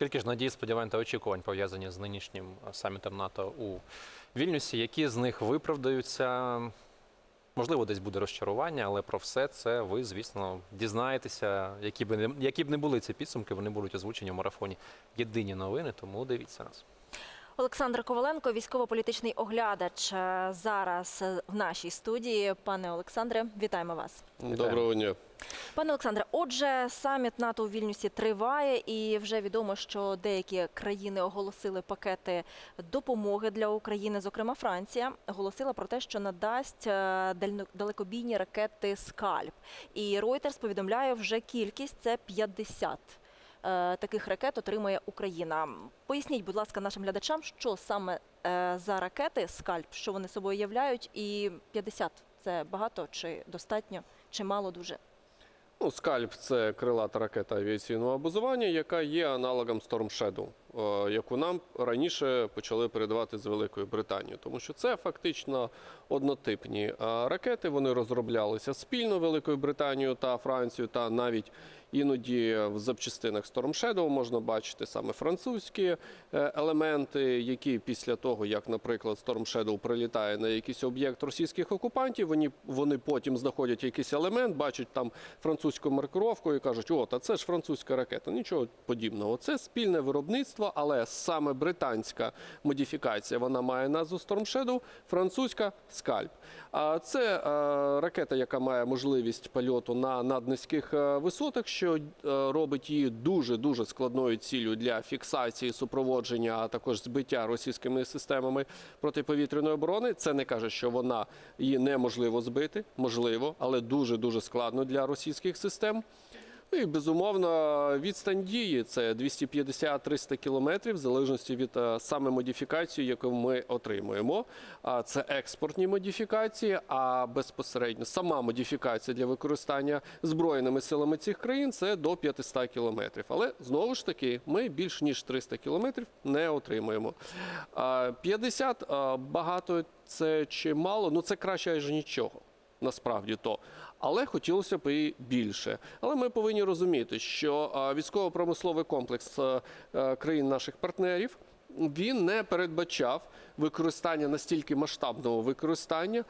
Скільки ж надій, сподівань та очікувань пов'язані з нинішнім е, самітом НАТО у Вільнюсі? Які з них виправдаються? Можливо, десь буде розчарування, але про все це ви, звісно, дізнаєтеся. Які б не які б не були ці підсумки, вони будуть озвучені в марафоні Єдині новини. Тому дивіться нас. Олександр Коваленко, військово-політичний оглядач, е, зараз е, в нашій студії. Пане Олександре, вітаємо вас. Доброго дня. Пане Олександре, отже, саміт НАТО у Вільнюсі триває, і вже відомо, що деякі країни оголосили пакети допомоги для України. Зокрема, Франція оголосила про те, що надасть е, далекобійні ракети Скальп. І Reuters повідомляє вже кількість це 50. Е, Таких ракет отримує Україна. Поясніть, будь ласка, нашим глядачам, що саме е, за ракети Скальп, що вони собою являють, і 50 – це багато чи достатньо, чи мало дуже. Ну, скальп це крилата ракета авіаційного базування, яка є аналогом Storm Shadow, яку нам раніше почали передавати з Великої Британії, тому що це фактично однотипні е, ракети. Вони розроблялися спільно Великою Британією та Францією, та навіть іноді в запчастинах Storm Shadow можна бачити саме французькі е, елементи, які після того, як, наприклад, Storm Shadow прилітає на якийсь об'єкт російських окупантів, вони, вони потім знаходять якийсь елемент, бачать там французьку маркировку і кажуть, о, та це ж французька ракета. Нічого подібного. Це спільне виробництво, але саме британська модифікація вона має назву Storm Shadow, французька скальп. Це е, ракета, яка має можливість польоту на наднизьких е, висотах, що е, робить її дуже дуже складною ціллю для фіксації, супроводження, а також збиття російськими системами протиповітряної оборони. Це не каже, що вона її неможливо збити, можливо, але дуже дуже складно для російських систем. Ну і безумовно відстань дії це 250-300 кілометрів, в залежності від е, саме модифікації, яку ми отримуємо. Це експортні модифікації, а безпосередньо сама модифікація для використання збройними силами цих країн це до 500 кілометрів. Але знову ж таки, ми більш ніж 300 кілометрів не отримуємо. А 50 багато це чи мало? Ну це краще ніж нічого. Насправді то, але хотілося б і більше. Але ми повинні розуміти, що військово-промисловий комплекс а, а, країн наших партнерів він не передбачав використання настільки масштабного використання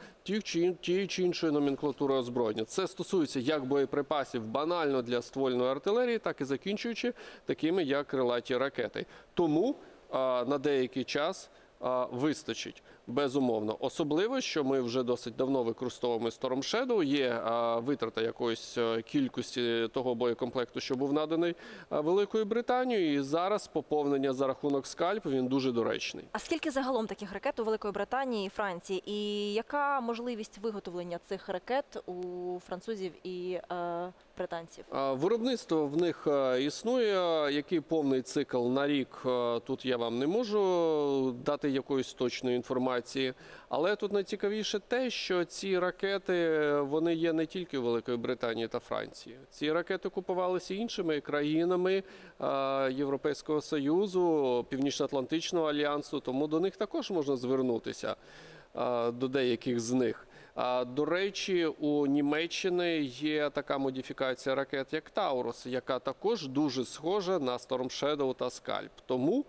тієї чи, іншої номенклатури озброєння. Це стосується як боєприпасів банально для ствольної артилерії, так і закінчуючи такими, як крилаті ракети. Тому на деякий час вистачить. Безумовно, особливо, що ми вже досить давно використовуємо Storm Shadow, Є а, витрата якоїсь е, кількості того боєкомплекту, що був наданий а, Великою Британією. І зараз поповнення за рахунок скальп він дуже доречний. А скільки загалом таких ракет у Великої Британії і Франції? І яка можливість виготовлення цих ракет у французів і е, британців? А, Виробництво в них е, існує. Який повний цикл на рік е, тут я вам не можу дати якоїсь точної інформації. Але тут найцікавіше те, що ці ракети вони є не тільки у Великої Британії та Франції. Ці ракети купувалися іншими країнами Європейського Союзу, Північно-Атлантичного альянсу. Тому до них також можна звернутися до деяких з них. А, До речі, у Німеччини є така модифікація ракет, як Таурус, яка також дуже схожа на Storm Shadow та Скальп. Тому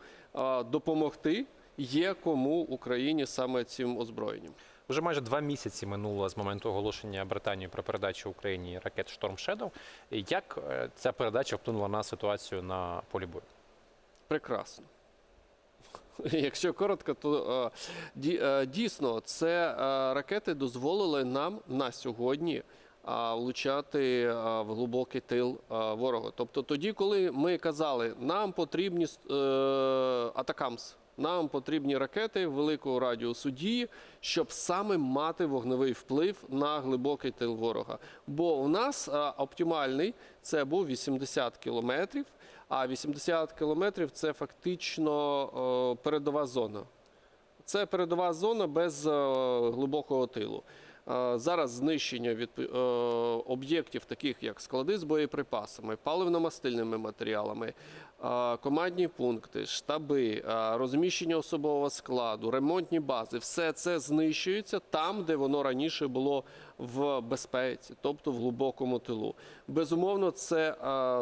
допомогти є кому Україні саме цим озброєнням. Вже майже два місяці минуло з моменту оголошення Британії про передачу Україні ракет Storm Shadow. Як е, ця передача вплинула на ситуацію на полі бою? Прекрасно. Якщо коротко, то е, е, дійсно це ракети дозволили нам на сьогодні влучати в глибокий тил ворога. Тобто тоді, коли ми казали, нам потрібні атакамс, нам потрібні ракети великого радіусу дії, щоб саме мати вогневий вплив на глибокий тил ворога. Бо у нас оптимальний це був 80 кілометрів, а 80 кілометрів це фактично передова зона. Це передова зона без глибокого тилу. Зараз знищення від об'єктів, таких як склади з боєприпасами, паливно-мастильними матеріалами, командні пункти, штаби, розміщення особового складу, ремонтні бази, все це знищується там, де воно раніше було в безпеці, тобто в глибокому тилу. Безумовно, це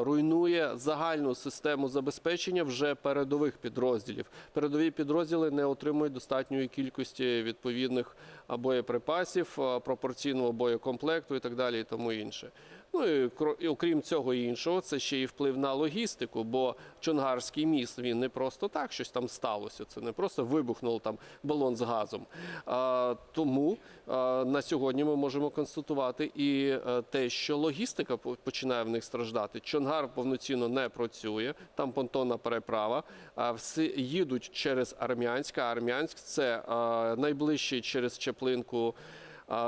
руйнує загальну систему забезпечення вже передових підрозділів. Передові підрозділи не отримують достатньої кількості відповідних боєприпасів, пропорційного боєкомплекту і так далі, і тому інше. Ну і окрім цього іншого, це ще й вплив на логістику, бо Чонгарський міст він не просто так щось там сталося. Це не просто вибухнув там балон з газом. А, тому а, на сьогодні ми можемо констатувати і е, те, що логістика починає в них страждати. Чонгар повноцінно не працює, там понтонна переправа. А всі їдуть через Армянськ. А Армянськ це а, найближчий через Чеплинку.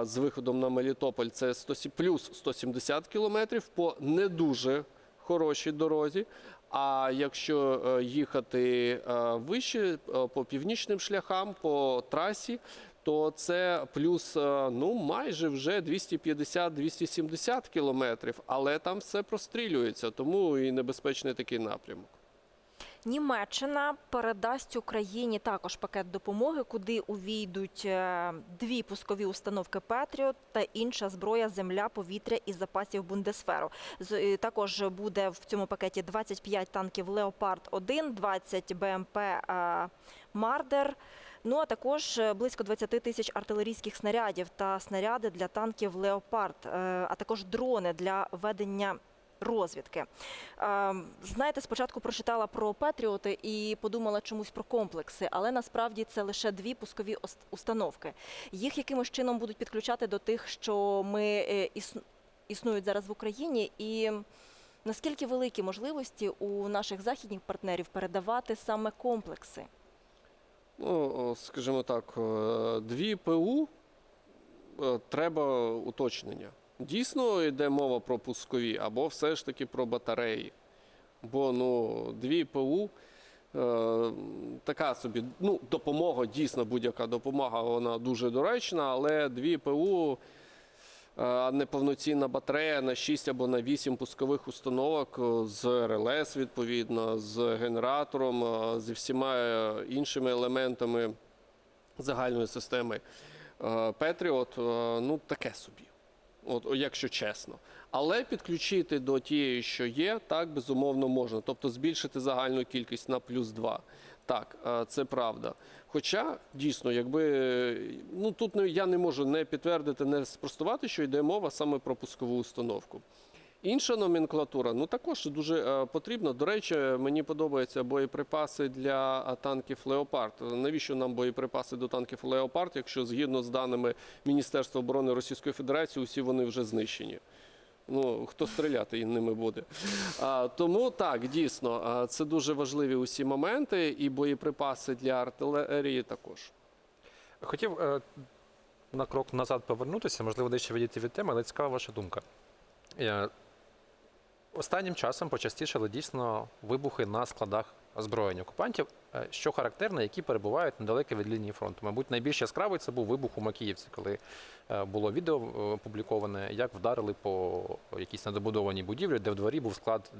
З виходом на Мелітополь це 100, плюс 170 кілометрів по не дуже хорошій дорозі. А якщо е, їхати е, вище е, по північним шляхам, по трасі, то це плюс ну майже вже 250-270 кілометрів, але там все прострілюється, тому і небезпечний такий напрямок. Німеччина передасть Україні також пакет допомоги, куди увійдуть е, дві пускові установки Петріот та інша зброя, земля, повітря і запасів Бундесферу. Е, Також буде в цьому пакеті 25 танків Леопард 1 20 БМП Мардер. Ну а також е, близько 20 тисяч артилерійських снарядів та снаряди для танків Леопард, а також дрони для ведення розвідки. Е, Знаєте, спочатку прочитала про Петріоти і подумала чомусь про комплекси, але насправді це лише дві пускові установки. Їх якимось чином будуть підключати до тих, що ми е, існують зараз в Україні, і наскільки великі можливості у наших західних партнерів передавати саме комплекси? Ну, скажімо так, е, дві ПУ треба уточнення. Дійсно йде мова про пускові, або все ж таки про батареї. Бо ну, дві ПУ е, така собі ну, допомога, дійсно будь-яка допомога, вона дуже доречна, але дві ПУ. е, неповноцінна батарея на 6 або на 8 пускових установок е, з РЛС, відповідно, з генератором, е, зі всіма іншими елементами загальної системи Петріот, ну таке собі. От, якщо чесно. Але підключити до тієї, що є, так безумовно можна. Тобто збільшити загальну кількість на плюс 2. Так, е, це правда. Хоча дійсно, якби ну тут не- я не можу не підтвердити, не спростувати, що йде мова саме про пускову установку. Інша номенклатура, ну також дуже е, потрібна. До речі, мені подобаються боєприпаси для танків Леопард. Навіщо нам боєприпаси до танків Леопард, якщо згідно з даними Міністерства оборони Російської Федерації, усі вони вже знищені? Ну хто стріляти і ними буде? А, тому так, дійсно, це дуже важливі усі моменти, і боєприпаси для артилерії також. Хотів е, на крок назад повернутися, можливо, дещо відійти від теми, але цікава ваша думка. Е, Останнім часом почастішали дійсно вибухи на складах озброєння окупантів, е, що характерно, які перебувають недалеко від лінії фронту. Мабуть, найбільш яскравий це був вибух у Макіївці, коли е, було відео е, опубліковане, як вдарили по якійсь недобудованій будівлі, де в дворі був склад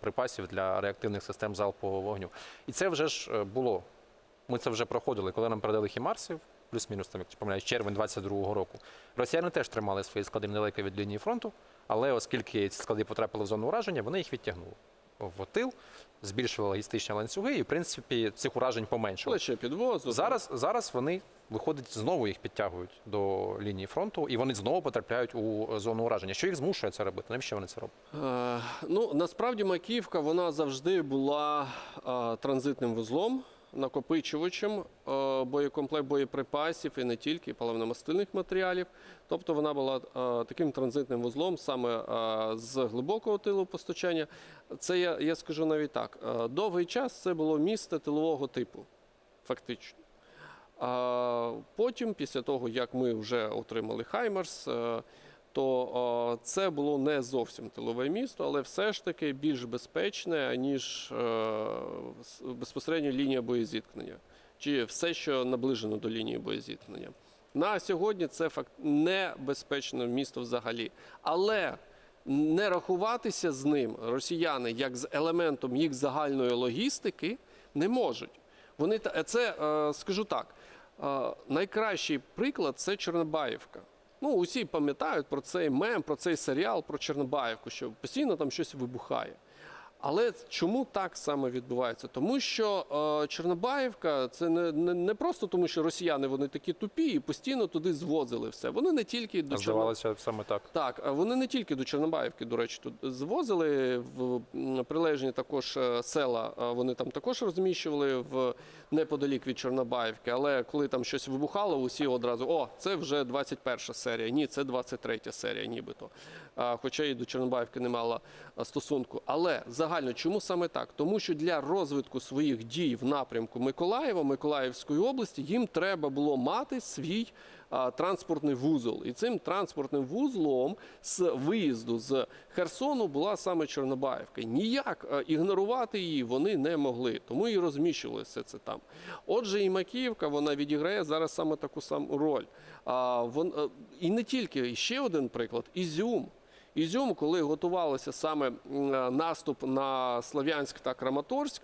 припасів для реактивних систем залпового вогню. І це вже ж було. Ми це вже проходили, коли нам передали хімарсів, плюс-мінус там, як помиляюсь, червень 22-го року. Росіяни теж тримали свої склади недалеко від лінії фронту, але оскільки ці склади потрапили в зону ураження, вони їх відтягнули в тил, збільшували логістичні ланцюги, і в принципі цих уражень поменшало. Плече підвозу. Зараз, зараз вони виходить, знову їх підтягують до лінії фронту, і вони знову потрапляють у зону ураження. Що їх змушує це робити? Навіщо вони це роблять? Е, Ну, насправді Макіївка вона завжди була е, транзитним вузлом, накопичувачем е, боєкомплект боєприпасів і не тільки паливно-мастильних матеріалів. Тобто вона була е, таким транзитним вузлом саме е, з глибокого тилу постачання. Це я, я скажу навіть так. Довгий час це було місто тилового типу, фактично. Потім, після того, як ми вже отримали Хаймерс, то це було не зовсім тилове місто, але все ж таки більш безпечне, ніж е, безпосередньо лінія боєзіткнення, чи все, що наближено до лінії боєзіткнення. На сьогодні це факт небезпечне місто взагалі. Але не рахуватися з ним росіяни як з елементом їх загальної логістики не можуть. Вони це е, скажу так. е, Найкращий приклад це Чорнобаївка. Ну, усі пам'ятають про цей мем, про цей серіал про Чорнобаївку, що постійно там щось вибухає. Але чому так саме відбувається? Тому що е, Чорнобаївка це не, не, не просто тому, що росіяни вони такі тупі і постійно туди звозили все. Вони не тільки до Чорнобаївки. Саме так. Так, вони не тільки до Чорнобаївки, до речі, тут звозили в прилежні також е, села. Вони там також розміщували в неподалік від Чорнобаївки. Але коли там щось вибухало, усі одразу о, це вже 21 серія. Ні, це 23 серія, нібито. Хоча і до Чорнобаївки не мала стосунку. Але загально, чому саме так? Тому що для розвитку своїх дій в напрямку Миколаєва, Миколаївської області, їм треба було мати свій а, транспортний вузол. І цим транспортним вузлом з виїзду з Херсону була саме Чорнобаївка. Ніяк а, ігнорувати її вони не могли, тому і розміщували все це там. Отже, і Макіївка вона відіграє зараз саме таку саму роль. А, вон, а, і не тільки ще один приклад Ізюм. Ізюм, коли готувалося саме е, наступ на Слов'янськ та Краматорськ,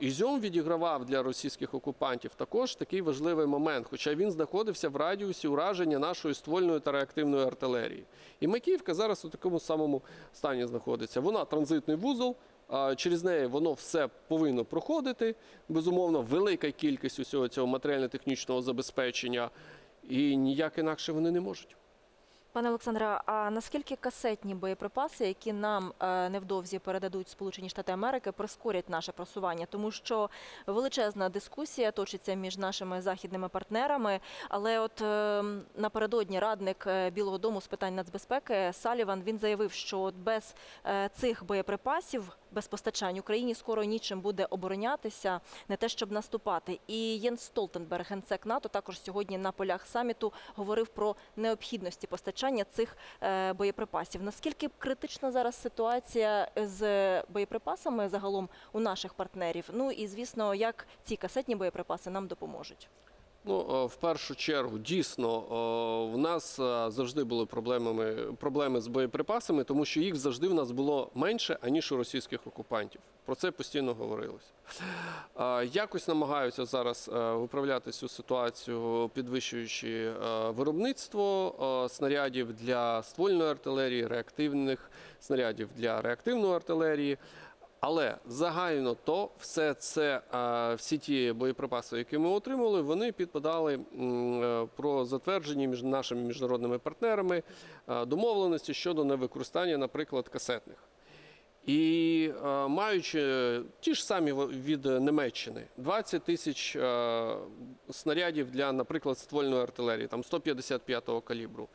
Ізюм відігравав для російських окупантів також такий важливий момент, хоча він знаходився в радіусі ураження нашої ствольної та реактивної артилерії. І Макіївка зараз у такому самому стані знаходиться. Вона транзитний вузол. Через неї воно все повинно проходити. Безумовно, велика кількість усього цього матеріально-технічного забезпечення, і ніяк інакше вони не можуть. Пане Олександре, а наскільки касетні боєприпаси, які нам е, невдовзі передадуть Сполучені Штати Америки, прискорять наше просування? Тому що величезна дискусія точиться між нашими західними партнерами. Але от е, напередодні радник е, Білого Дому з питань нацбезпеки Саліван він заявив, що без цих боєприпасів, без постачань Україні скоро нічим буде оборонятися, не те щоб наступати. І Єнс Столтенберг, генсек НАТО, також сьогодні на полях саміту говорив про необхідності постачання цих е, боєприпасів. Наскільки критична зараз ситуація з боєприпасами загалом у наших партнерів? Ну і звісно, як ці касетні боєприпаси нам допоможуть? Ну, е, в першу чергу, дійсно, е, в нас е, завжди були проблемами, проблеми з боєприпасами, тому що їх завжди в нас було менше, аніж у російських окупантів. Про це постійно говорилось. Якось намагаються зараз виправляти цю ситуацію, підвищуючи виробництво снарядів для ствольної артилерії, реактивних снарядів для реактивної артилерії. Але загально то все це, е, всі ті боєприпаси, які ми отримали, вони підпадали е, про затверджені між нашими міжнародними партнерами е, домовленості щодо невикористання, наприклад, касетних. І маючи ті ж самі від Німеччини 20 тисяч снарядів для, наприклад, ствольної артилерії, там 155-го калібру.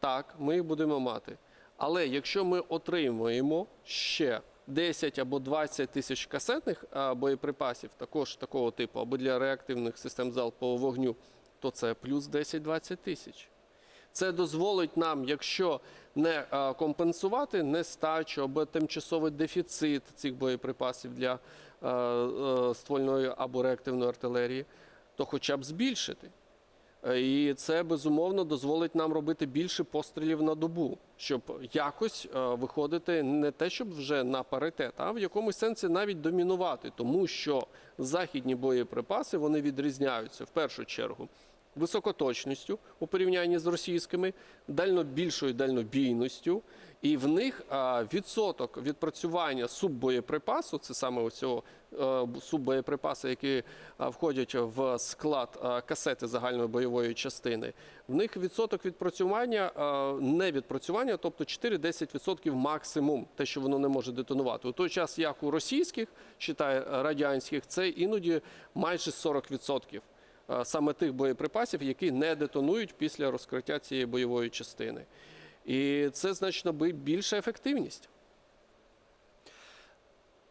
Так, ми їх будемо мати. Але якщо ми отримуємо ще 10 або 20 тисяч касетних боєприпасів, також такого типу, або для реактивних систем залпового вогню, то це плюс 10-20 тисяч. Це дозволить нам, якщо не компенсувати нестачу або тимчасовий дефіцит цих боєприпасів для ствольної або реактивної артилерії, то хоча б збільшити. Е, І це безумовно дозволить нам робити більше пострілів на добу, щоб якось е, виходити не те, щоб вже на паритет, а в якомусь сенсі навіть домінувати, тому що західні боєприпаси вони відрізняються в першу чергу високоточністю у порівнянні з російськими, дально більшою дальнобійністю, і в них відсоток відпрацювання суббоєприпасу, це саме оцього е, суббоєприпаси, які входять в склад касети загальної бойової частини. В них відсоток відпрацювання не відпрацювання, тобто 4-10% максимум, те, що воно не може детонувати. У той час, як у російських, читає радянських, це іноді майже 40% е, саме тих боєприпасів, які не детонують після розкриття цієї бойової частини. І це значно би більша ефективність.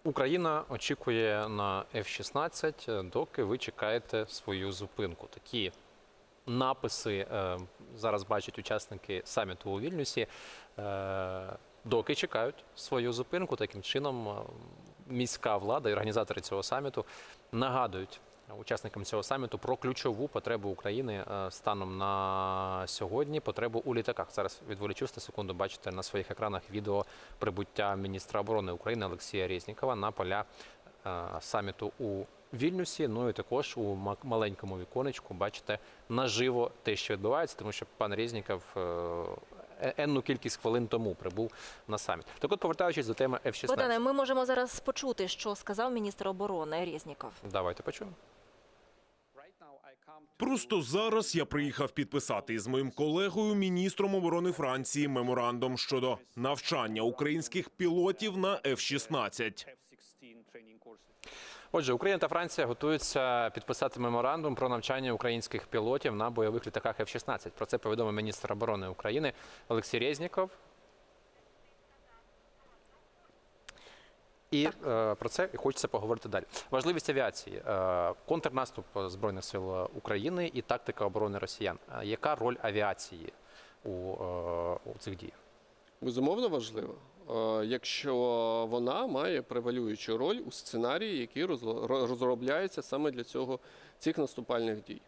Україна очікує на F-16, доки ви чекаєте свою зупинку. Такі написи е, зараз бачать учасники саміту у Вільнюсі. Е, доки чекають свою зупинку, таким чином е, міська влада і організатори цього саміту нагадують учасникам цього саміту про ключову потребу України е, станом на сьогодні. Потребу у літаках. Зараз відволічусь на секунду. Бачите на своїх екранах відео прибуття міністра оборони України Олексія Резнікова на поля е, саміту у Вільнюсі. Ну і також у ма- маленькому віконечку бачите наживо те, що відбувається, тому що пан Резніков е- енну кількість хвилин тому прибув на саміт. Так от повертаючись до теми F-16. Богдане, ми можемо зараз почути, що сказав міністр оборони Резніков. Давайте почуємо. Просто зараз я приїхав підписати із моїм колегою, міністром оборони Франції, меморандум щодо навчання українських пілотів на F-16. Отже, Україна та Франція готуються підписати меморандум про навчання українських пілотів на бойових літаках F-16. Про це повідомив міністр оборони України Олексій Резніков. І е, про це хочеться поговорити далі. Важливість авіації, е, контрнаступ збройних сил України і тактика оборони росіян. Е, яка роль авіації у, е, у цих діях? Безумовно важливо, Е, якщо вона має превалюючу роль у сценарії, які розло- ро- розробляються саме для цього цих наступальних дій.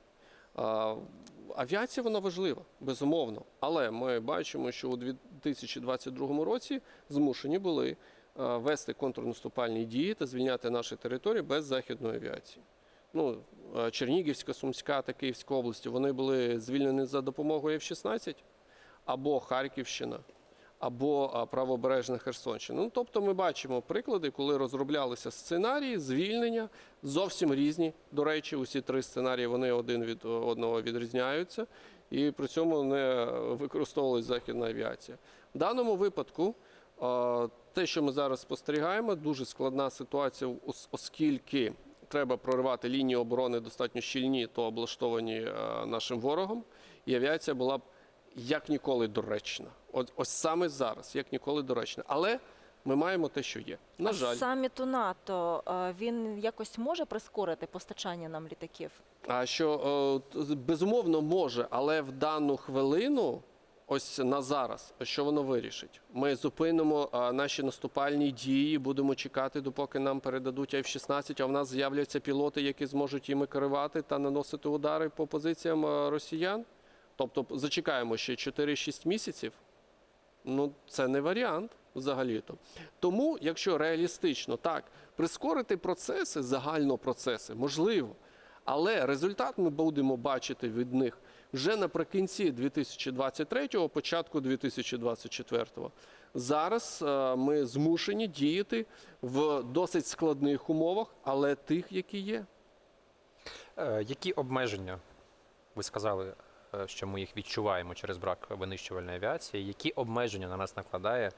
Авіація вона важлива, безумовно. Але ми бачимо, що у 2022 році змушені були вести контрнаступальні дії та звільняти наші території без західної авіації. Ну, е, Чернігівська, Сумська та Київська області вони були звільнені за допомогою F-16 або Харківщина або правобережна Херсонщина. Ну, тобто ми бачимо приклади, коли розроблялися сценарії звільнення, зовсім різні. До речі, усі три сценарії вони один від одного відрізняються, і при цьому не використовувалась західна авіація. В даному випадку те, що ми зараз спостерігаємо, дуже складна ситуація, ос- оскільки треба проривати лінії оборони достатньо щільні, то облаштовані е, нашим ворогом, і авіація була б як ніколи доречна. От ось саме зараз, як ніколи доречна. Але ми маємо те, що є. На А жаль, саміту НАТО е, він якось може прискорити постачання нам літаків? а що е, безумовно може, але в дану хвилину. Ось на зараз, що воно вирішить? Ми зупинимо наші наступальні дії, будемо чекати, допоки нам передадуть F-16, а в нас з'являться пілоти, які зможуть їми керувати та наносити удари по позиціям росіян. Тобто зачекаємо ще 4-6 місяців. Ну, це не варіант взагалі-то. Тому, якщо реалістично так, прискорити процеси, загально процеси, можливо. Але результат ми будемо бачити від них вже наприкінці 2023-го, початку 2024-го. Зараз е, ми змушені діяти в досить складних умовах, але тих, які є. Е, Які обмеження, ви сказали, е, що ми їх відчуваємо через брак винищувальної авіації? Які обмеження на нас накладає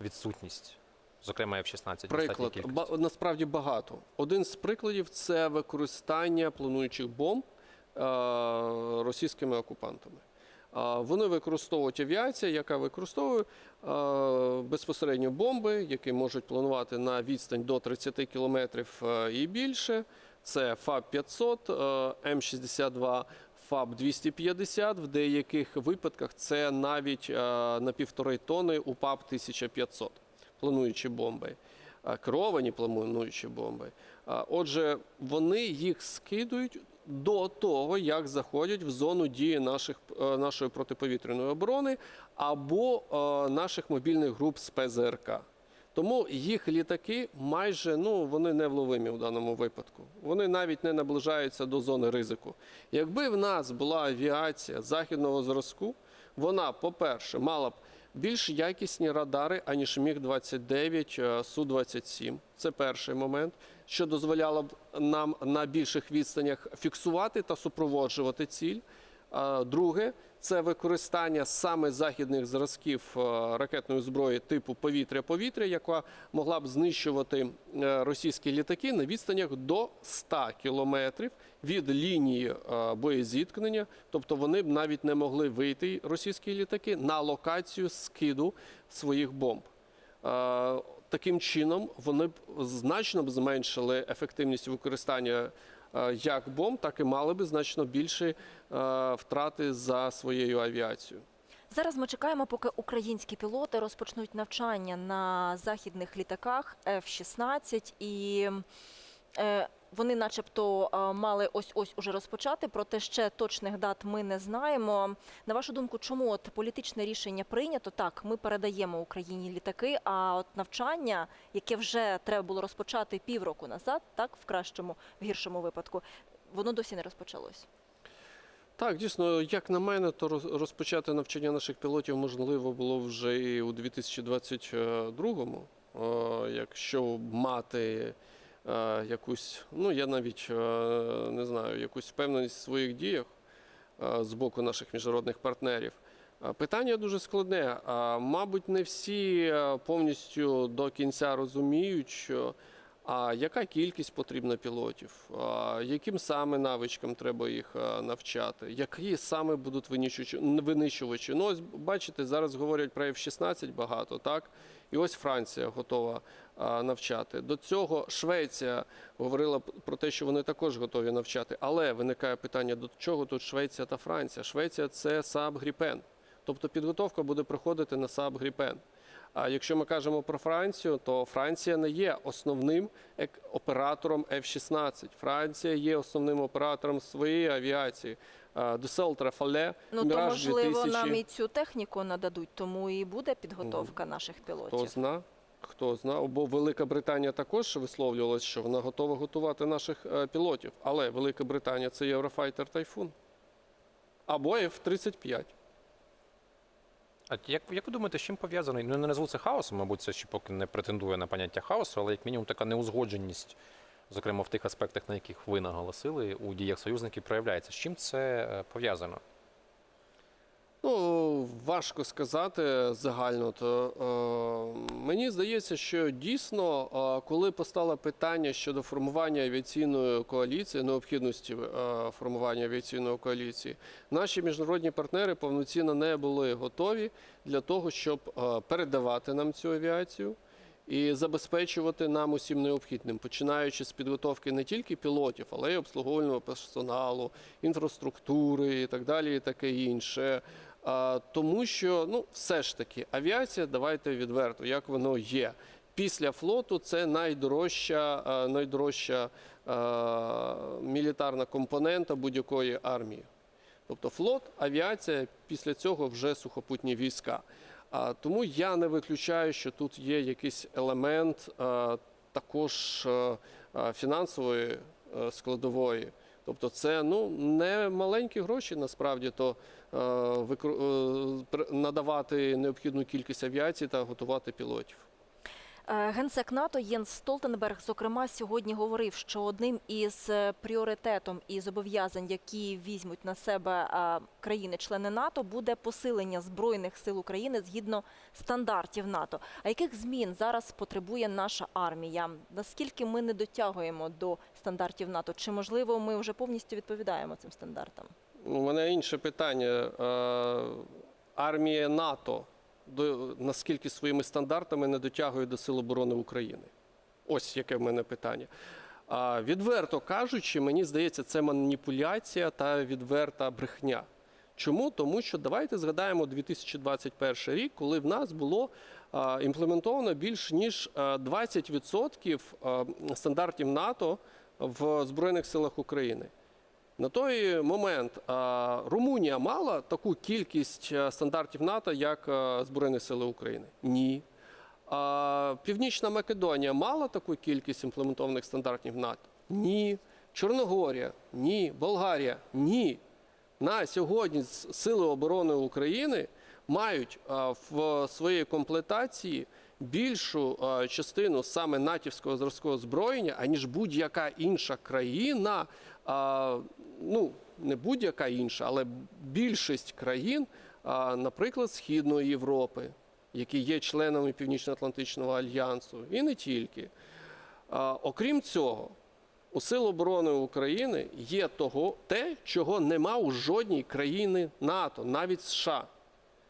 відсутність, зокрема F-16? в достатній Приклад ба- насправді багато. Один з прикладів це використання плануючих бомб російськими окупантами. Вони використовують авіація, яка використовує е, безпосередньо бомби, які можуть планувати на відстань до 30 кілометрів е, і більше. Це ФАБ-500, е, М62, ФАБ-250. В деяких випадках це навіть е, на півтори тони УПАП-1500 плануючі бомби, керовані плануючі бомби. Отже, вони їх скидують до того, як заходять в зону дії наших, е, нашої протиповітряної оборони або е, наших мобільних груп з ПЗРК. Тому їх літаки майже ну вони невловимі в даному випадку. Вони навіть не наближаються до зони ризику. Якби в нас була авіація західного зразку, вона, по-перше, мала б більш якісні радари, аніж Міг-29, е, Су-27. Це перший момент, що дозволяло б нам на більших відстанях фіксувати та супроводжувати ціль. Друге це використання саме західних зразків е, ракетної зброї типу повітря-повітря, яка могла б знищувати е, російські літаки на відстанях до 100 кілометрів від лінії е, боєзіткнення. Тобто вони б навіть не могли вийти російські літаки на локацію скиду своїх бомб. Таким чином вони б значно б зменшили ефективність використання як бомб, так і мали би значно більші е, втрати за своєю авіацією. Зараз ми чекаємо, поки українські пілоти розпочнуть навчання на західних літаках F-16 і. Е, вони, начебто, е, мали ось ось уже розпочати, проте ще точних дат ми не знаємо. На вашу думку, чому от політичне рішення прийнято? Так, ми передаємо Україні літаки, а от навчання, яке вже треба було розпочати півроку назад, так в кращому, в гіршому випадку, воно досі не розпочалось. Так, дійсно, як на мене, то розпочати навчання наших пілотів можливо було вже і у 2022-му, Е, якщо мати е, якусь, ну я навіть е, не знаю, якусь впевненість в своїх діях е, з боку наших міжнародних партнерів. Е, Питання дуже складне. Мабуть, не всі е, повністю до кінця розуміють, що а яка кількість потрібна пілотів, а яким саме навичкам треба їх е, навчати, які саме будуть винищувачі. Ну, ось бачите, зараз говорять про F-16 багато, так? І ось Франція готова а, навчати. До цього Швеція говорила про те, що вони також готові навчати. Але виникає питання, до чого тут Швеція та Франція? Швеція це Saab Gripen. Тобто підготовка буде проходити на Saab Gripen. А якщо ми кажемо про Францію, то Франція не є основним оператором F-16. Франція є основним оператором своєї авіації. Дюсел Трафале, Ну то можливо 2000. нам і цю техніку нададуть, тому і буде підготовка наших пілотів. Хто зна? Хто зна? Бо Велика Британія також висловлювалася, що вона готова готувати наших е, пілотів. Але Велика Британія це Eurofighter Typhoon. Або F-35. А як, як ви думаєте, з чим пов'язаний? Ну, не назву це хаосом, мабуть, це ще поки не претендує на поняття хаосу, але як мінімум така неузгодженість, зокрема в тих аспектах, на яких ви наголосили, у діях союзників проявляється. З чим це е, пов'язано? Ну, важко сказати загально. То, е, мені здається, що дійсно, е, коли постало питання щодо формування авіаційної коаліції, необхідності е, формування авіаційної коаліції, наші міжнародні партнери повноцінно не були готові для того, щоб е, передавати нам цю авіацію. І забезпечувати нам усім необхідним, починаючи з підготовки не тільки пілотів, але й обслуговувального персоналу, інфраструктури і так далі, і таке інше. Тому що ну, все ж таки авіація, давайте відверто, як воно є. Після флоту це найдорожча, найдорожча е, мілітарна компонента будь-якої армії. Тобто флот, авіація, після цього вже сухопутні війська. А, тому я не виключаю, що тут є якийсь елемент е, також е, фінансової е, складової. Тобто це ну, не маленькі гроші насправді, то е, е, надавати необхідну кількість авіації та готувати пілотів. Е, Генсек НАТО Єнс Столтенберг, зокрема, сьогодні говорив, що одним із е, пріоритетом і зобов'язань, які візьмуть на себе е, країни-члени НАТО, буде посилення збройних сил України згідно стандартів НАТО. А яких змін зараз потребує наша армія? Наскільки ми не дотягуємо до стандартів НАТО? Чи можливо ми вже повністю відповідаємо цим стандартам? У мене інше питання. Армія НАТО до, наскільки своїми стандартами не дотягує до Сил оборони України? Ось яке в мене питання. А, відверто кажучи, мені здається, це маніпуляція та відверта брехня. Чому? Тому що давайте згадаємо 2021 рік, коли в нас було а, імплементовано більш ніж 20% а, стандартів НАТО в Збройних силах України. На той момент Румунія мала таку кількість стандартів НАТО, як Збройні Сили України? Ні. Північна Македонія мала таку кількість імплементованих стандартів НАТО? Ні. Чорногорія? Ні. Болгарія? Ні. На сьогодні Сили оборони України мають в своїй комплектації більшу частину саме натівського зразкового озброєння, аніж будь-яка інша країна. Ну, не будь-яка інша, але більшість країн, наприклад, Східної Європи, які є членами Північно-Атлантичного альянсу, і не тільки. Окрім цього, у Сил оборони України є того, те, чого нема у жодній країни НАТО, навіть США.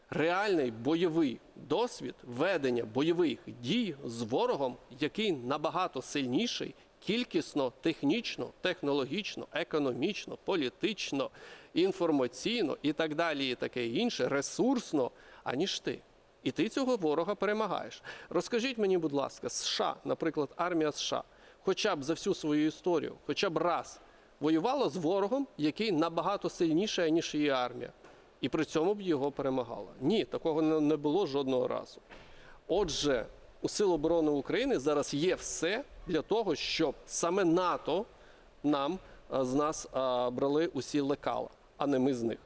Реальний бойовий досвід ведення бойових дій з ворогом, який набагато сильніший, кількісно, технічно, технологічно, економічно, політично, інформаційно і так далі, і таке інше, ресурсно, аніж ти. І ти цього ворога перемагаєш. Розкажіть мені, будь ласка, США, наприклад, армія США хоча б за всю свою історію, хоча б раз воювала з ворогом, який набагато сильніший, ніж її армія, і при цьому б його перемагала? Ні, такого не було жодного разу. Отже, у Сил оборони України зараз є все для того, щоб саме НАТО нам з нас брали усі лекала, а не ми з них.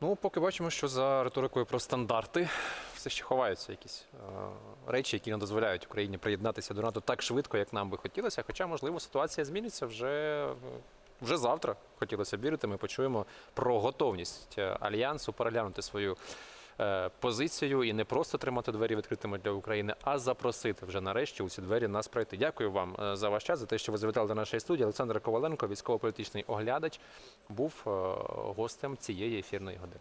Ну, поки бачимо, що за риторикою про стандарти все ще ховаються якісь е, речі, які не дозволяють Україні приєднатися до НАТО так швидко, як нам би хотілося. Хоча, можливо, ситуація зміниться вже, е, вже завтра. Хотілося б вірити. Ми почуємо про готовність е, альянсу переглянути свою е, позицію і не просто тримати двері відкритими для України, а запросити вже нарешті у ці двері нас пройти. Дякую вам е, за ваш час, за те, що ви завітали до нашої студії. Олександр Коваленко, військово-політичний оглядач, був е, гостем цієї ефірної години.